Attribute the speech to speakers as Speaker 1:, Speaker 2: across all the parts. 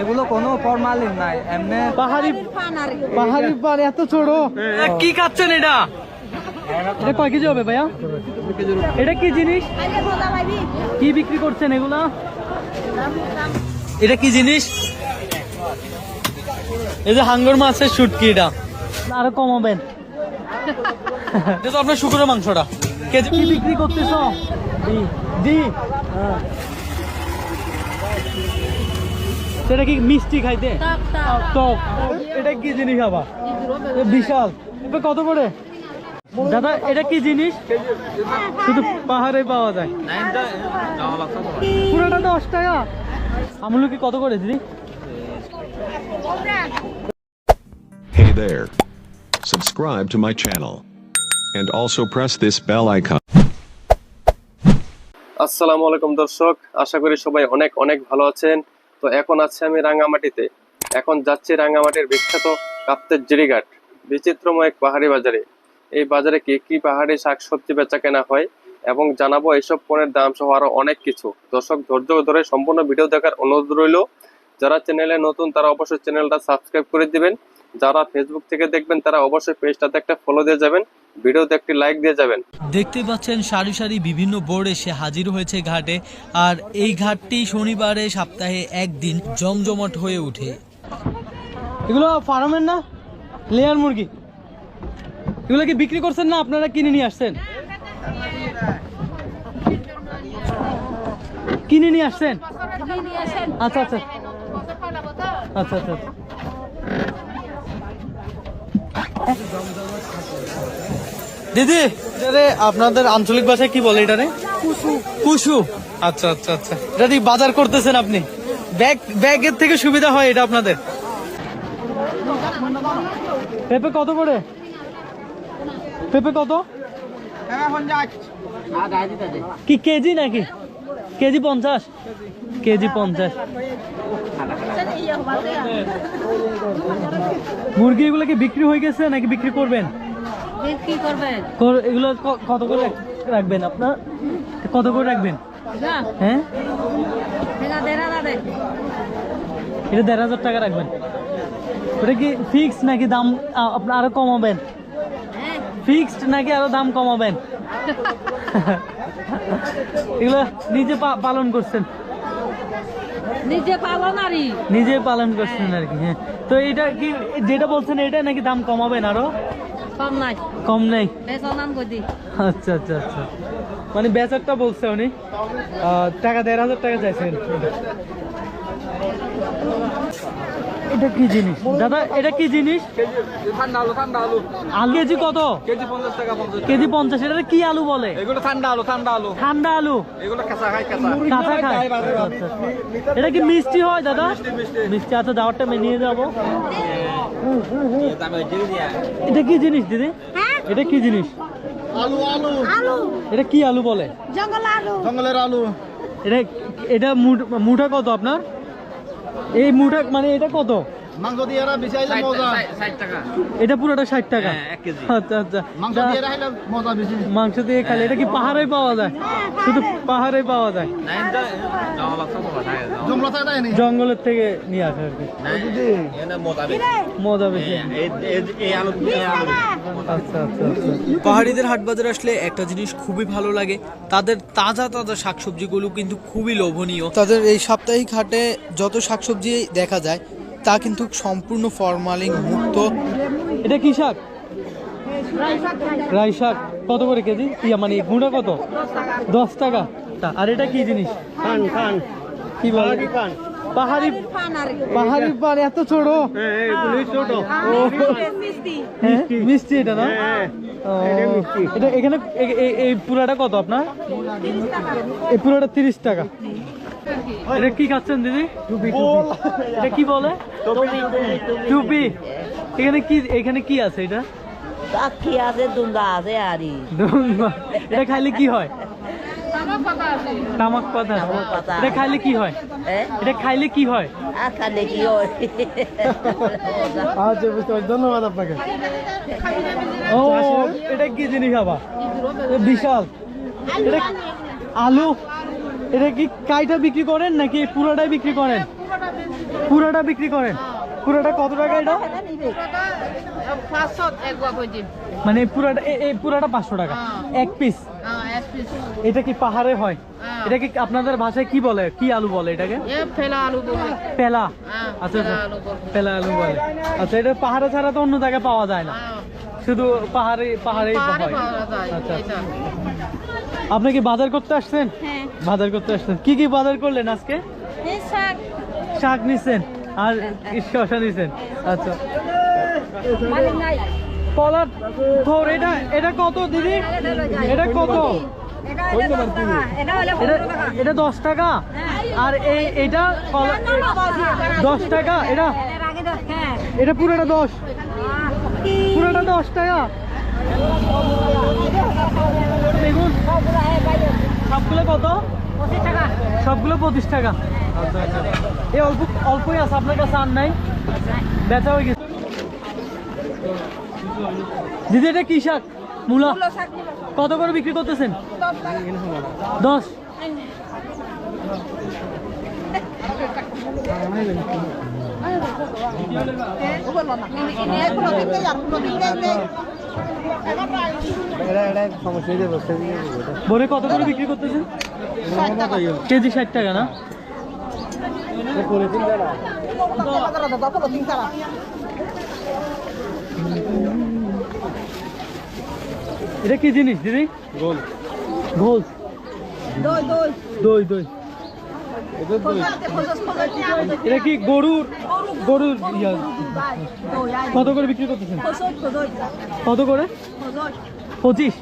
Speaker 1: এগুলো কোনো ফরমালিন নাই এমনি
Speaker 2: পাহাড়ি পাহাড়ি পান এত ছোট। কি খাচ্ছেন এটা? এটা কয় কেজি হবে ভাইয়া? এটা কি জিনিস? কি বিক্রি করছেন এগুলা? এটা কি জিনিস? এই যে হাঙ্গর মাছের শুটকি এটা। আরও কমাবেন। এটা তো আপনার শুকুরের মাংসটা। কেজি কি বিক্রি করতেছ? সেটা কি মিষ্টি খাইতে? টক এটা কি জিনিস আবার? বিশাল। এটা কত করে? দাদা এটা কি জিনিস? শুধু পাহাড়ে পাওয়া যায়। পুরোটা দশ টাকা। আমুল কি কত করে দিদি?
Speaker 3: Hey there. Subscribe to my channel. And also press this bell icon.
Speaker 4: আসসালামু আলাইকুম দর্শক। আশা করি সবাই অনেক অনেক ভালো আছেন। তো এখন আছি আমি রাঙামাটিতে। এখন যাচ্ছি রাঙামাটির বিখ্যাত কাপ্তের জিরিঘাট বিচিত্রময় এক পাহাড়ি বাজারে। এই বাজারে কি কি পাহাড়ি শাকসবজি বেচা কেনা হয় এবং জানাব এইসব পণ্যের দাম সহ আরও অনেক কিছু। দর্শক, ধৈর্য ধরে সম্পূর্ণ ভিডিও দেখার অনুরোধ রইল। যারা চ্যানেলে নতুন, তারা অবশ্যই চ্যানেলটা সাবস্ক্রাইব করে দিবেন। যারা ফেসবুক থেকে দেখবেন তারা অবশ্যই পেজটাতে একটা ফলো দিয়ে যাবেন ভিডিওতে একটি লাইক দিয়ে যাবেন।
Speaker 2: দেখতে পাচ্ছেন সারি সারি বিভিন্ন বোর্ড এসে হাজির হয়েছে ঘাটে আর এই ঘাটটি শনিবারে সপ্তাহে একদিন জমজমাট হয়ে ওঠে। এগুলো ফার্মের না? লেয়ার মুরগি। এগুলো কি বিক্রি করছেন না আপনারা কিনে নিয়ে আসছেন? কিনে নিয়ে আসছেন। আচ্ছা আচ্ছা। আচ্ছা আচ্ছা। দিদি এটারে আপনাদের আঞ্চলিক ভাষায় কি বলে এটারে? কুসু। কুসু। আচ্ছা আচ্ছা আচ্ছা। এটা দিয়ে বাজার করতেছেন আপনি। ব্যাগ ব্যাগের থেকে সুবিধা হয় এটা আপনাদের? পেঁপে কত করে? পেঁপে কত? কি কেজি নাকি? কেজি পঞ্চাশ? কেজি পঞ্চাশ। মুরগি এগুলো কি বিক্রি হয়ে গেছে নাকি বিক্রি করবেন? এগুলো কত করে রাখবেন আপনার? কত করে রাখবেন? হ্যাঁ?
Speaker 5: এটা দেড় হাজার
Speaker 2: টাকা রাখবেন। ওটা কি ফিক্সড নাকি দাম আপনার আরও কমাবেন?
Speaker 5: হ্যাঁ।
Speaker 2: ফিক্সড নাকি আরও দাম কমাবেন? এগুলো নিজে পালন করছেন।
Speaker 5: নিজে পালন নারী
Speaker 2: নিজে পালন করছেন আর কি হ্যাঁ। তো এটা কি যেটা বলছেন এটা নাকি দাম কমাবেন আরও?
Speaker 5: কম নাই।
Speaker 2: কম নাই? আচ্ছা আচ্ছা আচ্ছা। মানে বেচারটা বলছে উনি। টাকা দেড় হাজার টাকা চাইছেন। এটা কি জিনিস? দাদা এটা কি জিনিস?
Speaker 1: ঠান্ডা আলু। ঠান্ডা আলু
Speaker 2: আলু কেজি কত?
Speaker 1: কেজি পঞ্চাশ টাকা
Speaker 2: কেজি পঞ্চাশ এটা কি আলু বলে?
Speaker 1: এগুলো ঠান্ডা আলু ঠান্ডা আলু।
Speaker 2: ঠান্ডা আলু।
Speaker 1: এগুলো কাঁচা খাই কাঁচা।
Speaker 2: কাঁচা খায়। এটা কি মিষ্টি হয় দাদা? মিষ্টি আচ্ছা যাওয়ারটা নিয়ে যাব। এটা কি জিনিস দিদি? এটা কি জিনিস?
Speaker 5: আলু। আলু।
Speaker 2: এটা কি আলু বলে?
Speaker 5: জঙ্গল আলু।
Speaker 1: জঙ্গলের আলু।
Speaker 2: এটা এটা মুঠ- মুঠা কত আপনার? এই মুঠা মানে এটা কত?
Speaker 1: মাংস দিয়ে এরা বেশি মজা।
Speaker 2: এটা পুরোটা ষাট টাকা?
Speaker 1: হ্যাঁ, কেজি।
Speaker 2: আচ্ছা আচ্ছা।
Speaker 1: মাংস দিয়ে রাখলে মজা বেশি।
Speaker 2: মাংস দিয়ে খালে এটা কি পাহাড়ে পাওয়া যায়? শুধু পাহাড়ে পাওয়া যায়?
Speaker 1: জমলা থাকে না?
Speaker 2: জঙ্গলের থেকে নিয়ে আসে আর কি। মজা বেশি। আচ্ছা আচ্ছা আচ্ছা। পাহাড়িদের হাট বাজার আসলে একটা জিনিস খুবই ভালো লাগে। তাদের তাজা তাজা শাকসবজিগুলো কিন্তু খুবই লোভনীয়। তাদের এই সাপ্তাহিক হাটে যত শাকসবজি দেখা যায় তা কিন্তু সম্পূর্ণ ফরমালিন মুক্ত। এটা কি শাক? রাই শাক। কত করে কেজি? ইয়া মানে গুঁড়া কত? দশ টাকা। তা, আর এটা কি জিনিস?
Speaker 1: খান খান।
Speaker 2: কি বলে? পাহাড়ি পাহাড়ি পান এত ছোট।
Speaker 1: ছোট।
Speaker 2: হ্যাঁ মিষ্টি। এটা না? এটা এখানে এই পুরাটা কত আপনার? এই পুরাটা তিরিশ টাকা। এটা কি খাচ্ছেন দিদি? এটা কি বলে? টুপি এখানে কি এখানে কি আছে এটা?
Speaker 5: পাখি আছে দুঙ্গা আছে আরি।
Speaker 2: এটা খাইলে কি হয়? তামাক পাতা। এটা খাইলে কি হয়? এটা খাইলে কি হয়?
Speaker 5: কি হয়?
Speaker 2: আচ্ছা বুঝতে পারছি। ধন্যবাদ আপনাকে। ও এটা কি জিনিস আবার? বিশাল। এটা আলু? এটা কি কাইটা বিক্রি করেন নাকি পুরোটাই বিক্রি করেন? পুরাটা বিক্রি করেন। পুরাটা কত টাকা এটা? মানে পুরাটা এই পুরাটা পাঁচশো টাকা। এক পিস
Speaker 6: হ্যাঁ এক পিস
Speaker 2: এটা কি পাহাড়ে হয়?
Speaker 6: হ্যাঁ।
Speaker 2: এটা কি আপনাদের ভাষায় কি বলে? কি আলু বলে এটাকে?
Speaker 6: এ আলু বলে।
Speaker 2: পেলা
Speaker 6: হ্যাঁ,
Speaker 2: আচ্ছা আচ্ছা।
Speaker 6: পেলা আলু বলে।
Speaker 2: পেলা আলু বলে। আচ্ছা এটা পাহাড়ে ছাড়া তো অন্য জায়গায় পাওয়া যায় না।
Speaker 6: হ্যাঁ,
Speaker 2: শুধু পাহাড়ে পাহাড়েই
Speaker 6: পাহাড়ে
Speaker 2: হয়। আচ্ছা
Speaker 6: এটা
Speaker 2: আপনি কি বাজার করতে আসছেন?
Speaker 6: হ্যাঁ।
Speaker 2: বাজার করতে আসছেন। কি কি বাজার করলেন আজকে?
Speaker 6: শাক।
Speaker 2: শাক নিছেন। আর শশা নিছেন? আচ্ছা। কলার থোর এটা এটা কত দিদি? এটা কত? এটা এটা দশ টাকা? আর এই এটা দশ টাকা? এটা? এটা পুরোটা দশ? পুরোটা দশ টাকা? সবগুলো কত সবগুলো পঁচিশ টাকা আচ্ছা আচ্ছা এই অল্প অল্পই আছে আপনার কাছে আর নাই বেচা হয়ে গেছে দিদি এটা কি শাক মূলা কত করে বিক্রি করতেছেন দশ বলে কত করে বিক্রি করতেছেন? কেজি ষাট টাকা না? এটা কি জিনিস দিদি? গোল। গোল। দই দই। এটা কি গরুর গরুর ইয়া? কত করে বিক্রি করতেছেন? কত করে? পঁচিশ?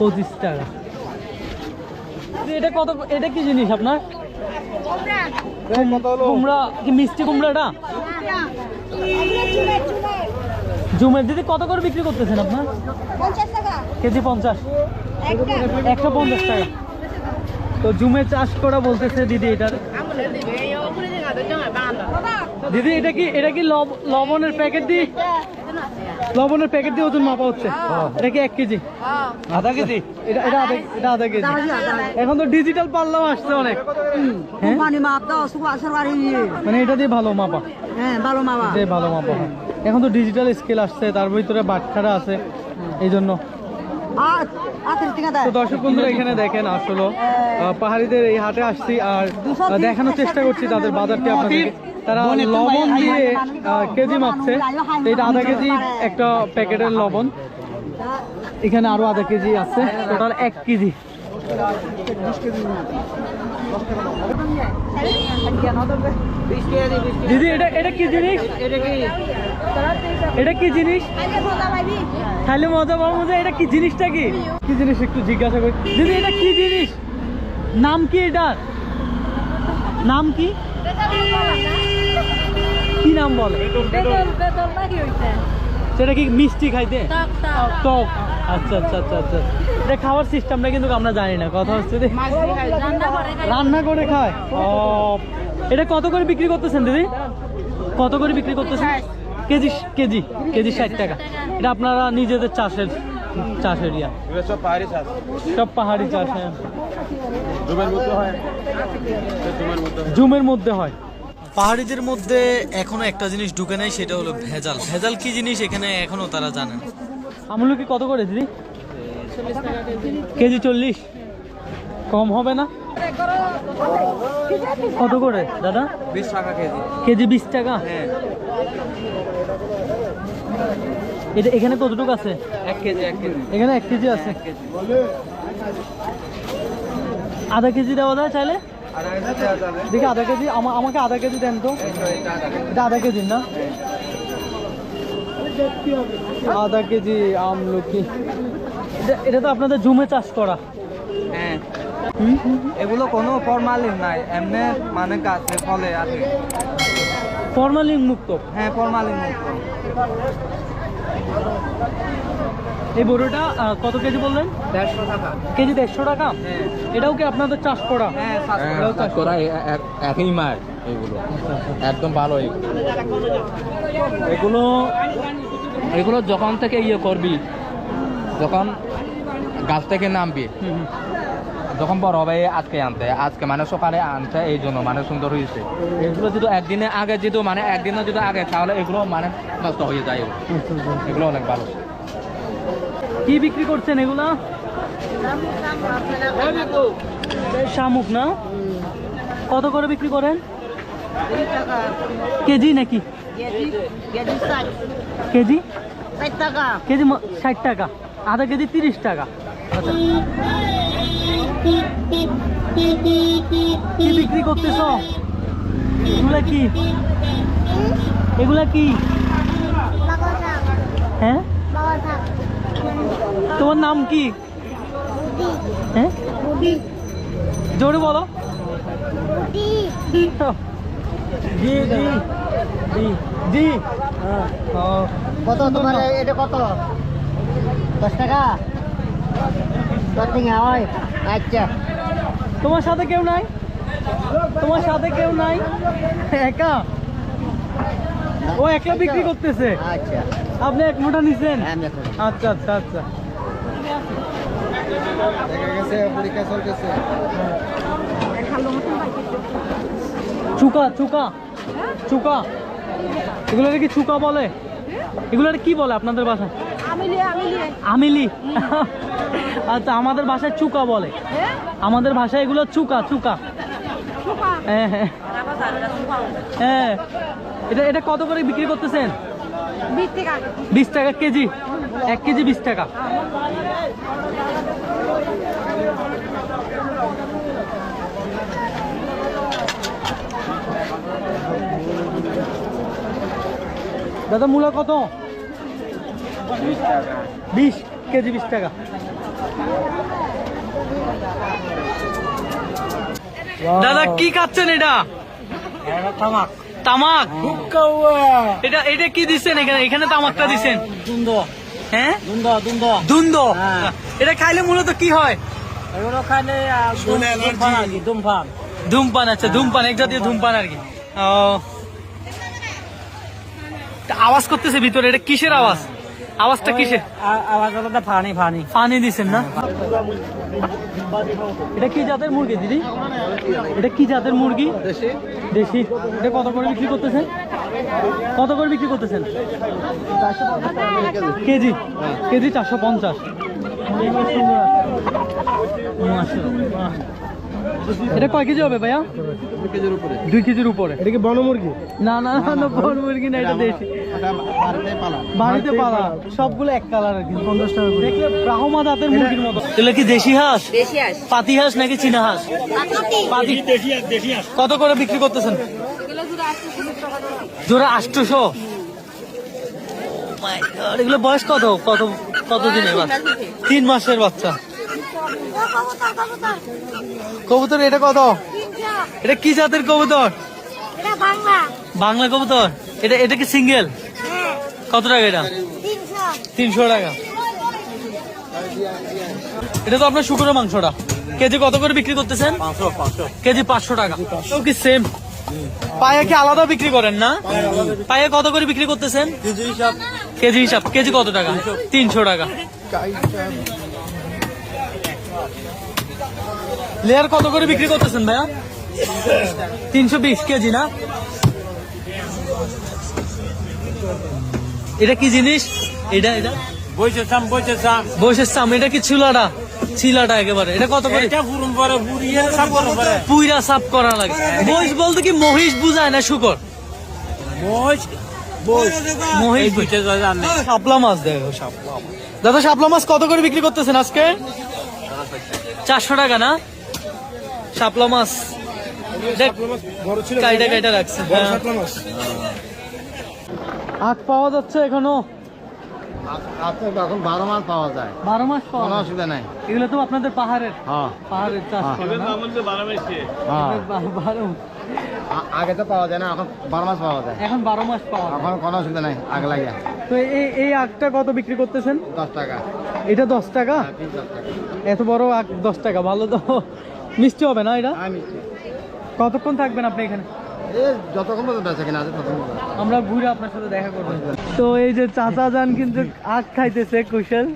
Speaker 2: পঁচিশ টাকা। দিদি, এটা কত এটা কি জিনিস আপনার? কুমড়া কি মিষ্টি কুমড়াটা জুমের দিদি কত করে বিক্রি করতেছেন আপনার? কেজি পঞ্চাশ। একশো পঞ্চাশ টাকা। তো জুমে চাষ করা বলতেছে দিদি এটার। দিদি এটা কি এটা কি লব- লবণের প্যাকেট দিয়ে লবণের প্যাকেট দিয়ে ওজন মাপা হচ্ছে? এটা কি এক কেজি? আধা কেজি? এটা এটা আধা এটা আধা কেজি। এখন তো ডিজিটাল পাল্লাও আসছে অনেক। হ্যাঁ?
Speaker 5: মাপ
Speaker 2: মানে এটা দিয়ে ভালো মাপা।
Speaker 5: হ্যাঁ ভালো
Speaker 2: যে ভালো মাপা। এখন তো ডিজিটাল স্কেল আসছে তার ভিতরে বাটখারা আছে এই জন্য তো দর্শক বন্ধুরা এখানে দেখেন আসলে পাহাড়িদের এই হাটে আসছি আর দেখানোর চেষ্টা করছি তাদের বাজারটি আপনাদের তারা লবণ দিয়ে কেজি মাপছে। এটা আধা কেজি একটা প্যাকেটের লবণ। এখানে আরও আধা কেজি আছে। টোটাল এক কেজি। দিদি এটা এটা কি জিনিস এটা কি জিনিস খালি মজা পাবো মজা এটা কি জিনিসটা কি কি জিনিস একটু জিজ্ঞাসা করি দিদি এটা কি জিনিস নাম কি এটার নাম কি কি নাম বলে সেটা কি মিষ্টি খাইতে টক আচ্ছা আচ্ছা আচ্ছা আচ্ছা। এটা খাওয়ার সিস্টেমটা কিন্তু আমরা জানি না। কথা হচ্ছে রান্না করে খায়। ও এটা কত করে বিক্রি করতেছেন দিদি? কত করে বিক্রি করতেছেন? কেজি কেজি কেজি ষাট টাকা। এটা আপনারা নিজেদের চাষের চাষের ইয়া
Speaker 1: সব পাহাড়ি চাষ।
Speaker 2: সব পাহাড়ি চাষ হ্যাঁ।
Speaker 1: জুমের মধ্যে হয়। জুমের মধ্যে
Speaker 2: হয়। পাহাড়িদের মধ্যে এখনও একটা জিনিস ঢুকে নাই সেটা হলো ভেজাল। ভেজাল কি জিনিস এখানে এখনও তারা জানে না। আমলু কি কত করে দিদি? কেজি চল্লিশ। কম হবে না? কত করে দাদা?
Speaker 1: বিশ টাকা কেজি।
Speaker 2: কেজি বিশ টাকা? এটা এখানে কতটুকু আছে?
Speaker 1: এক কেজি এক কেজি।
Speaker 2: এখানে এক কেজি আছে। আধা কেজি দেওয়া যায় চাইলে দেখি আধা কেজি আমা- আমাকে আধা কেজি দেন তো। এটা আধা কেজি না? আধা কেজি আমলকি এটা- তো আপনাদের জুমে চাষ করা।
Speaker 1: হ্যাঁ। এগুলো কোনো ফরমালিন নাই এমনি মানে কাছে ফলে আছে
Speaker 2: ফরমালিন মুক্ত।
Speaker 1: হ্যাঁ ফরমালিন মুক্ত।
Speaker 2: এই বড়িটা কত কেজি বললেন?
Speaker 1: দেড়শো টাকা।
Speaker 2: কেজি দেড়শো টাকা?
Speaker 1: হ্যাঁ।
Speaker 2: এটাও কি আপনাদের চাষ করা?
Speaker 1: হ্যাঁ
Speaker 2: এটাও চাষ করা
Speaker 7: এক- একই মার এগুলো। একদম ভালো এগুলো। এগুলো যখন থেকে ইয়ে করবি যখন গাছ থেকে নামবি। যখন বড় হবে আজকে আনতে আজকে মানে সকালে আনতে এই জন্য মানে সুন্দর হয়েছে। এগুলো যদি একদিনে আগে যদি মানে একদিনে যদি আগে তাহলে এগুলো মানে নষ্ট হয়ে যায়। এগুলো অনেক ভালো।
Speaker 2: কি বিক্রি করছেন এগুলা? শামুক না? কত করে বিক্রি করেন? কেজি নাকি? কেজি? কেজি ষাট টাকা। আধা কেজি তিরিশ টাকা। কি বিক্রি করতেছ? এগুলা কি? এগুলা কি? হ্যাঁ? তোমার নাম কি? হ্যাঁ? জোরে বলো। জি জি জি জি।
Speaker 5: কত তোমার এটা কত? দশ টাকা? হয়। আচ্ছা।
Speaker 2: তোমার সাথে কেউ নাই? তোমার সাথে কেউ নাই? একা? ও একলা বিক্রি করতেছে।
Speaker 5: আচ্ছা।
Speaker 2: আপনি এক মোটা নিছেন?
Speaker 5: হ্যাঁ দেখো
Speaker 2: আচ্ছা চুকা চুকা চুকা। এগুলো কি চুকা বলে? এগুলো কি বলে আপনাদের বাসায়?
Speaker 6: আমিলি
Speaker 2: আচ্ছা আমাদের ভাষায় চুকা বলে। আমাদের ভাষায় এগুলো চুকা চুকা। হ্যাঁ হ্যাঁ। হ্যাঁ। এটা এটা কত করে বিক্রি করতেছেন?
Speaker 6: বিশ টাকা।
Speaker 2: কেজি? এক কেজি বিশ টাকা। দাদা মূলা কত? বিশ কেজি বিশ টাকা। দাদা কি খাচ্ছেন এটা? তামাক। তামাক? এটা এটা কি দিচ্ছেন এখানে? এখানে তামাকটা দিচ্ছেন। দুন্দ। হ্যাঁ? দুন্দ দুন্দ। দুন্দ? এটা খাইলে মূলত কি হয়? এগুলো খাইলে ধূমপান ধূমপান আচ্ছা ধূমপান এক জাতীয় ধূমপান আর কি। ও আওয়াজ করতেছে ভিতরে এটা কিসের আওয়াজ? আওয়াজটা কিসের?
Speaker 5: আওয়াজ হলো ফানি ফানি।
Speaker 2: পানি দিছেন না? এটা কি জাতের মুরগি দিদি? এটা কি জাতের মুরগি? দেশি। এটা কত করে বিক্রি করতেছেন? কত করে বিক্রি করতেছেন? কেজি? কেজি চারশো পঞ্চাশ। এটা কয় কেজি হবে ভাইয়া? দুই কেজির উপরে। এটা কি বন মুরগি? না না না না বন মুরগি না এটা দেশি। বাড়িতে পালা। সবগুলো এক কালার আর কি পঞ্চাশ টাকা দেখলে ব্রাহ্মা জাতের মুরগির মতো। এগুলো কি দেশি হাঁস? পাতি হাঁস নাকি চীনা হাঁস? পাতি। কত করে বিক্রি করতেছেন? জোড়া আষ্টশো এগুলো বয়স কত? কত কত দিনের বাচ্চা তিন মাসের বাচ্চা। কবুতর এটা কত? এটা কি জাতের কবুতর? বাংলা। কবুতর? এটা এটা কি সিঙ্গেল? কত টাকা এটা? তিনশো। টাকা। এটা তো আপনার শুকুরের মাংসটা। কেজি কত করে বিক্রি করতেছেন? কেজি পাঁচশো টাকা। তো কি সেম পায়ে কি আলাদা বিক্রি করেন না? পায়ে কত করে বিক্রি করতেছেন? কেজি হিসাব। কেজি কত টাকা? তিনশো। টাকা। লেয়ার কত করে বিক্রি করতেছেন ভাইয়া? তিনশো বিশ কেজি না? এটা কি জিনিস? এটা এটা? কি ছিলাটা ছিলাটা একেবারে। এটা কত করে?
Speaker 8: এটা পরে
Speaker 2: পুইরা লাগে। মহিষ বলতে কি মহিষ বুঝায় না শুকর? মহিষ
Speaker 8: বুঝতে জানে।
Speaker 2: শাপলা মাছ দেখো শাপলা দাদা শাপলা মাছ কত করে বিক্রি করতেছেন আজকে? চারশো টাকা না? শাপলা মাছ। কাইটা কাইটা রাখছে হ্যাঁ। আখ পাওয়া যাচ্ছে এখনও?
Speaker 9: এখন বারো মাস পাওয়া যায়।
Speaker 2: বারো মাস পাওয়া
Speaker 9: কোনো অসুবিধা নাই।
Speaker 2: এগুলো তো আপনাদের পাহাড়ের।
Speaker 9: হ্যাঁ।
Speaker 2: পাহাড়ের চাষ করে না?
Speaker 9: হ্যাঁ।
Speaker 2: বা- বারো
Speaker 9: আগে তো পাওয়া যায় না এখন বারো মাস পাওয়া যায়।
Speaker 2: এখন বারো মাস পাওয়া।
Speaker 9: এখন কোনো অসুবিধা নাই আগে লাগে।
Speaker 2: তো এই এই আখটা কত বিক্রি করতেছেন?
Speaker 9: দশ টাকা।
Speaker 2: এটা দশ টাকা?
Speaker 9: হ্যাঁ, দশ টাকা।
Speaker 2: এত বড় আখ দশ টাকা ভালো তো। মিষ্টি হবে না এটা?
Speaker 9: আমি
Speaker 2: কতক্ষণ থাকবেন আপনি এখানে। আমরা ঘুরে আপনার সাথে দেখা করব। তো এই যে চাচা যান কিন্তু আখ খাইতেছে কুশল।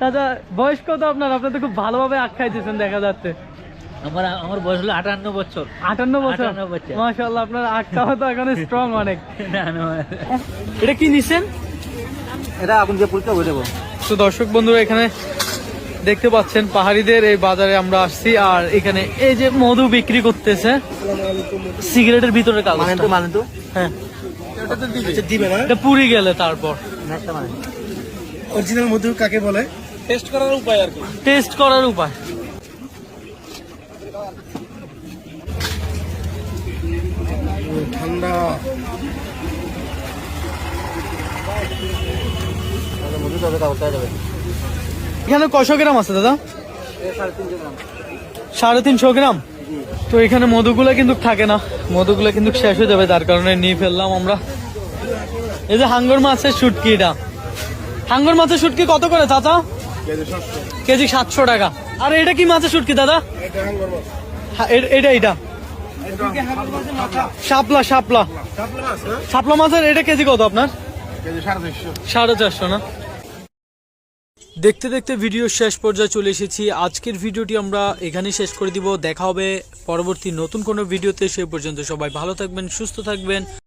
Speaker 2: চাচা বয়স কত আপনার? আপনি তো খুব ভালোভাবে আখ খাইতেছেন দেখা যাচ্ছে।
Speaker 5: আমার আমার বয়স হলো আটান্ন বছর।
Speaker 2: আটান্ন বছর?
Speaker 5: 58 বছর।
Speaker 2: মাশাআল্লাহ আপনার আটটাও তো এখন স্ট্রং অনেক। এটা কি নিছেন?
Speaker 1: এটা
Speaker 2: তো দর্শক বন্ধুরা এখানে দেখতে পাচ্ছেন পাহাড়িদের এই বাজারে আমরা আসছি আর এখানে এই যে মধু বিক্রি করতেছে সিগারেটের ভিতরে কাগজ
Speaker 1: মানেন তো মানেন তো।
Speaker 2: হ্যাঁ।
Speaker 1: দিবে। না?
Speaker 2: এটা পুরি গেলে তারপর।
Speaker 1: মানে
Speaker 9: অরিজিনাল মধু কাকে বলে?
Speaker 2: টেস্ট করার উপায়
Speaker 9: ঠান্ডা।
Speaker 1: মধু তবে কাগজটা যাবে।
Speaker 2: এখানে কশো গ্রাম আছে দাদা? সাড়ে তিনশো গ্রাম? তো এখানে মধুগুলো কিন্তু থাকে না। মধুগুলো কিন্তু শেষ হয়ে যাবে তার কারণে নিয়ে ফেললাম আমরা। এই যে হাঙ্গর মাছের শুটকি এটা হাঙ্গর মাছের শুটকি কত করে চাচা? কেজি সাতশো টাকা। আর এটা কি মাছের শুটকি দাদা? হ্যাঁ, এটা এটা শাপলা শাপলা। শাপলা মাছের এটা কেজি কত আপনার? সাড়ে চারশো না? দেখতে দেখতে ভিডিও শেষ পর্যায়ে চলে এসেছি। আজকের ভিডিওটি আমরা এখানেই শেষ করে দিব। দেখা হবে পরবর্তী নতুন কোনো ভিডিওতে সে পর্যন্ত সবাই ভালো থাকবেন, সুস্থ থাকবেন।